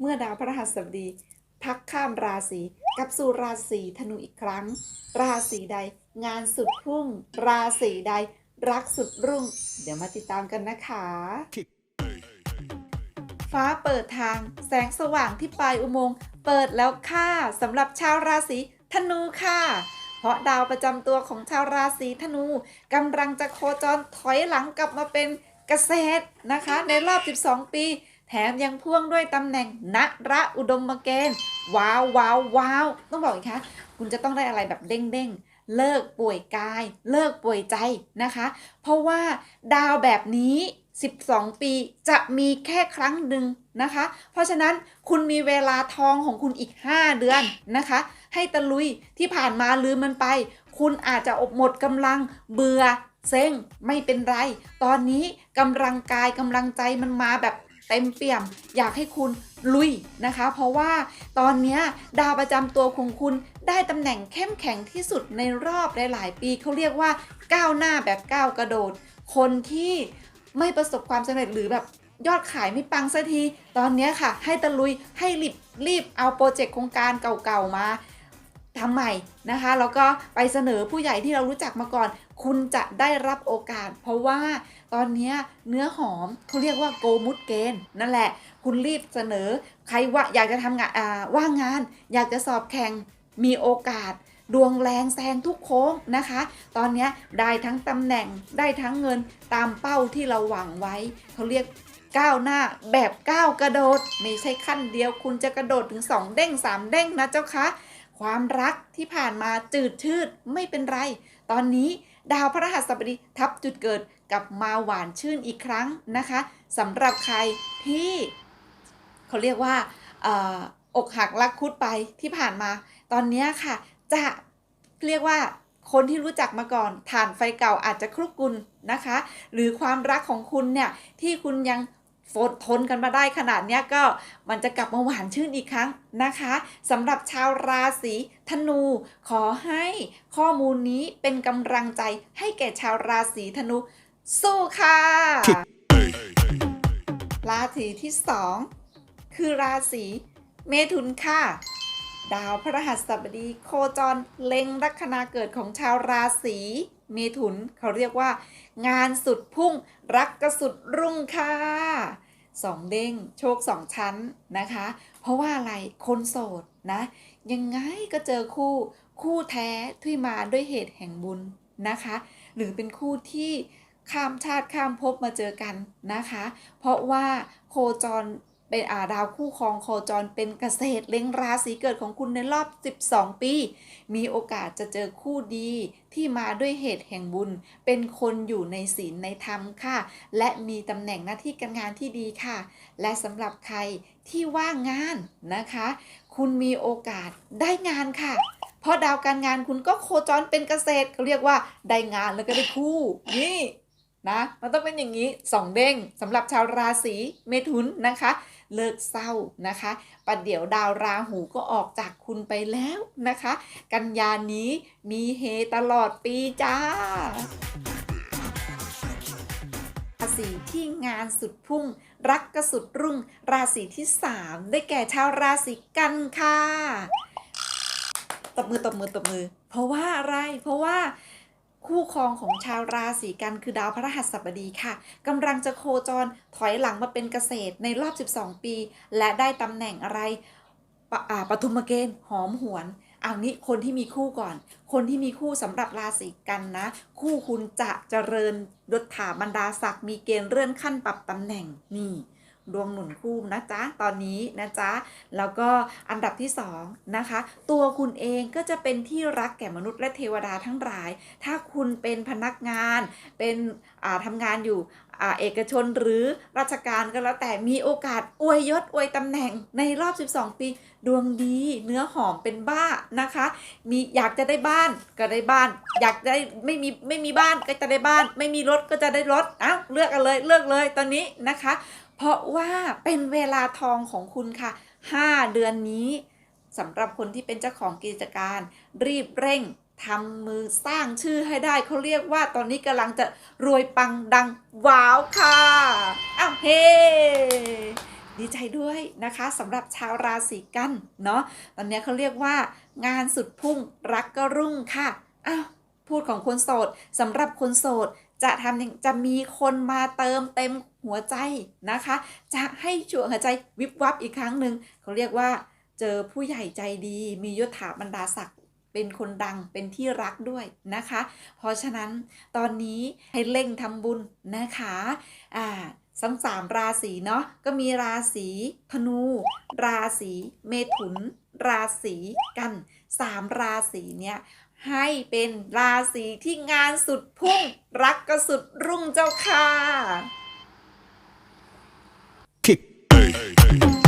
เมื่อดาวพระหัสบดีพักข้ามราศีกับสู่ราศีธนูอีกครั้ง ราศีใด งานสุดพุ่ง ราศีใด รักสุดรุ่ง เดี๋ยวมาติดตามกันนะคะ ฟ้าเปิดทาง แสงสว่างที่ปลายอุโมงค์เปิดแล้วค่ะสำหรับชาวราศีธนูค่ะ เพราะดาวประจำตัวของชาวราศีธนูกำลังจะโคจรถอยหลังกลับมาเป็นเกษตรนะคะ ในรอบ 12 ปี แถมยังพ่วงด้วยตำแหน่งณระอุดมเกณฑ์ว้าวว้าวว้าวต้องบอกอีกคะคุณจะต้องได้อะไรแบบเด้งเด้งเลิกป่วยกาย เลิกป่วยใจนะคะ เพราะว่าดาวแบบนี้ 12 ปีจะมีแค่ครั้งหนึ่งนะคะ เพราะฉะนั้นคุณมีเวลาทองของคุณอีก 5 เดือนนะคะ ให้ตะลุยที่ผ่านมาลืมมันไป คุณอาจจะอบหมดกำลังเบื่อเซ็งไม่เป็นไร ตอนนี้กำลังกายกำลังใจมันมาแบบ เต็มเปี่ยม อยากให้คุณลุยนะคะ เพราะว่าตอนนี้ดาวประจำตัวของคุณได้ตำแหน่งเข้มแข็งที่สุดในรอบหลายๆ ปีเขาเรียกว่าก้าวหน้าแบบก้าวกระโดด คนที่ไม่ประสบความสำเร็จหรือแบบยอดขายไม่ปังสักที ตอนนี้ค่ะ ให้ตะลุยให้รีบรีบเอาโปรเจกต์โครงการเก่าๆมา ทำใหม่นะคะแล้วก็ไปเสนอผู้ใหญ่ที่เรารู้จักมาก่อน คุณจะได้รับโอกาส เพราะว่าตอนนี้เนื้อหอมเขาเรียกว่าโกมุดเกนนั่นแหละ คุณรีบเสนอใครว่าอยากจะทำงานว่างงาน อยากจะสอบแข่งมีโอกาสดวงแรงแซงทุกโค้งนะคะ ตอนนี้ได้ทั้งตำแหน่งได้ทั้งเงินตามเป้าที่เราหวังไว้ เขาเรียกก้าวหน้าแบบก้าวกระโดด ไม่ใช่ขั้นเดียวคุณจะกระโดดถึง 2 เด้ง 3 เด้งนะเจ้าคะ ความรักที่ผ่านมาจืดชืดไม่เป็นไร ตอนนี้ดาวพระรหัสบดีทับจุดเกิดกลับมาหวานชื่นอีกครั้งนะคะสำหรับใครที่เขาเรียกว่าออกหักรักคุดไปที่ผ่านมา ตอนนี้ค่ะ จะเรียกว่าคนที่รู้จักมาก่อนฐานไฟเก่าอาจจะคลุกกลุนนะคะ หรือความรักของคุณเนี่ยที่คุณยัง ฟดทนกันมาได้ขนาดนี้ก็มันจะกลับมาหวานชื่นอีกครั้งนะคะสำหรับชาวราศีธนู ขอให้ข้อมูลนี้เป็นกำลังใจให้แก่ชาวราศีธนู สู้ค่ะ ราศีที่สองคือราศีเมถุนค่ะ ดาวพระหัสบดีโคจรเล็งลัคนาเกิดของชาวราศี เมถุนเขาเรียกว่า งานสุดพุ่งรักกระสุดรุ่งค่ะสองเด้งโชคสองชั้นนะคะ เพราะว่าอะไรคนโสดนะ ยังไงก็เจอคู่คู่แท้ที่มาด้วยเหตุแห่งบุญนะคะ หรือเป็นคู่ที่ข้ามชาติข้ามภพมาเจอกันนะคะ เพราะว่าโคจร เป็นอาดาวคู่ครองโคจรเป็นเกษตรเล็งราศีเกิดของคุณในรอบ 12 ปี มีโอกาสจะเจอคู่ดีที่มาด้วยเหตุแห่งบุญ เป็นคนอยู่ในศีลในธรรมค่ะ และมีตำแหน่งหน้าที่การงานที่ดีค่ะ และสำหรับใครที่ว่างงานนะคะ คุณมีโอกาสได้งานค่ะเพราะดาวการงานคุณก็โคจรเป็นเกษตรเขาเรียกว่าได้งานแล้วก็ได้คู่นี่ นะมันต้องเป็นอย่างนี้สองเด้งสำหรับชาวราศีเมถุนนะคะ เลิกเศร้านะคะประเดี๋ยวดาวราหูก็ออกจากคุณไปแล้วนะคะ กันยานี้มีเฮตลอดปีจ้าราศีที่งานสุดพุ่ง รักก็สุดรุ่ง ราศีที่ 3 ได้แก่ชาวราศีกันค่ะตบมือตบมือตบมือ เพราะว่าอะไรเพราะว่า คู่ครองของชาวราศีกันคือดาวพระหัสบดีค่ะกำลังจะโคจรถอยหลังมาเป็นเกษตรในรอบ 12 ปี และได้ตำแหน่งอะไรปะอาปฐุมเกณฑ์หอมหวนเอานี้คนที่มีคู่ก่อน คนที่มีคู่สำหรับราศีกันนะ คู่คุณจะเจริญยศถาบรรดาศักดิ์มีเกณฑ์เลื่อนขั้นปรับตำแหน่งนี่ ดวงหนุนคู่นะจ๊ะตอนนี้นะจ๊ะแล้วก็อันดับที่สองนะคะ ตัวคุณเองก็จะเป็นที่รักแก่มนุษย์และเทวดาทั้งหลาย ถ้าคุณเป็นพนักงานเป็นอาทำงานอยู่ เอกชนหรือราชการก็แล้วแต่มีโอกาสอวยยศอวยตำแหน่งในรอบ 12 ปี ดวงดีเนื้อหอมเป็นบ้านะคะ มีอยากจะได้บ้านก็ได้บ้าน อยากได้ไม่มีไม่มีบ้านก็จะได้บ้าน ไม่มีรถก็จะได้รถอ้าวเลือกกันเลยเลือกเลยตอนนี้นะคะ เพราะว่าเป็นเวลาทองของคุณค่ะ 5 เดือนนี้สำหรับคนที่เป็นเจ้าของกิจการ รีบเร่ง ทำมือสร้างชื่อให้ได้เขาเรียกว่าตอนนี้กำลังจะรวยปังดังว้าวค่ะอ้าวเฮ้ดีใจด้วยนะคะสำหรับชาวราศีกันเนาะตอนนี้เขาเรียกว่า งานสุดพุ่งรักก็รุ่งค่ะอ้าวพูดของคนโสดสำหรับคนโสดจะทำจะมีคนมาเติมเต็มหัวใจนะคะ จะให้จั่วหัวใจวิบวับอีกครั้งหนึ่งเขาเรียกว่าเจอผู้ใหญ่ใจดี มียศถาบรรดาศักดิ์ เป็นคนดังเป็นที่รักด้วยนะคะ เพราะฉะนั้นตอนนี้ให้เร่งทำบุญนะคะอ่าทั้งสามราศีเนาะก็มีราศีธนู ราศีเมถุน ราศีกันสามราศีเนี่ยให้เป็นราศีที่งานสุดพุ่ง รักก็สุดรุ่งเจ้าค่ะ kick.